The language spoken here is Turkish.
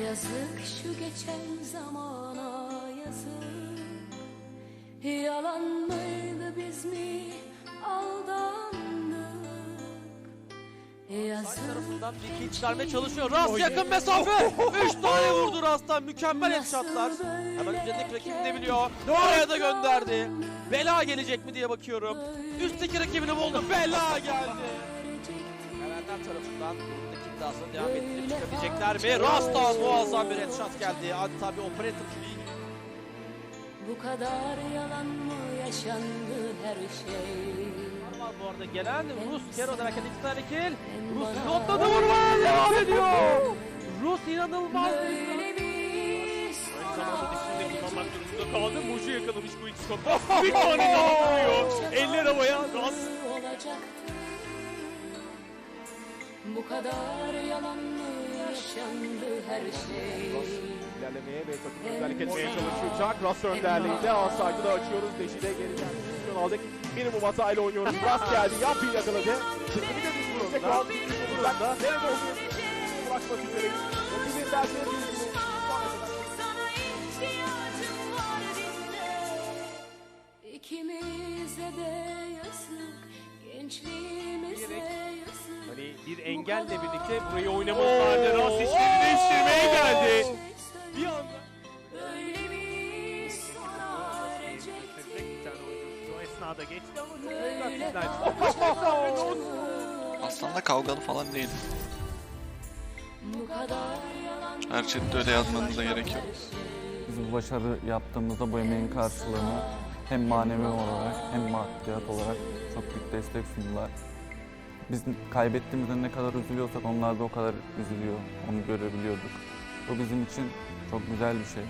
Yazık şu geçen zamana yazık. Yalan mıydı biz mi aldandık Yazık tarafından bir kill çıkarmaya çalışıyor. Rast yakın mesafe. 3 tane vurdu Rast'tan. Mükemmel headshotlar. Hemen üzerindeki rakibini de biliyor. Oraya da gönderdi. Bela gelecek mi diye bakıyorum. Üstteki rakibini buldu. Bela geldi. Sevenler tarafından buradaki iddiasını devam ettirip çıkabilecekler mi? Rast'tan muazzam bir headshot geldi. Adeta bir operator gibi. Bu kadar yalan mı yaşandı her şey var bu arada gelen Rus Kero derken iki tane kill. Rus notladı vurmaya devam ediyor. Rus inanılmaz kaldı. Mucu yakalamış bu iki skopta. Bir tane daha vuruyor. Eller havaya. Olacaktı Bu kadar yalan mı yaşandı her şey ilerlemeye ve takımı özellik etmeye çalışacak. Ras önderliğinde Asayt'ı da açıyoruz. Deşide geri geldi. Aldık. Minimum hatayla oynuyoruz. Ras geldi. Yapı yakaladı. Şimdi bir de düşürecek. Ras durumda. Nerede olduğunu ulaşmak üzereyiz. Rakibin dersine dinle İkimize de yazık Gençliğimize yazık Hani bir engelle birlikte burayı oynamadılardı. Ras o esnada geçti ama çok Böyle güzel. Aslında kavgalı falan değil. Her chatte öyle yazmanıza gerek yok. Biz bu başarı yaptığımızda bu emeğin karşılığını hem manevi olarak hem maddiyat olarak çok büyük destek sundular. Biz kaybettiğimizde ne kadar üzülüyorsak onlar da o kadar üzülüyor. Onu görebiliyorduk. Bu bizim için çok güzel bir şey.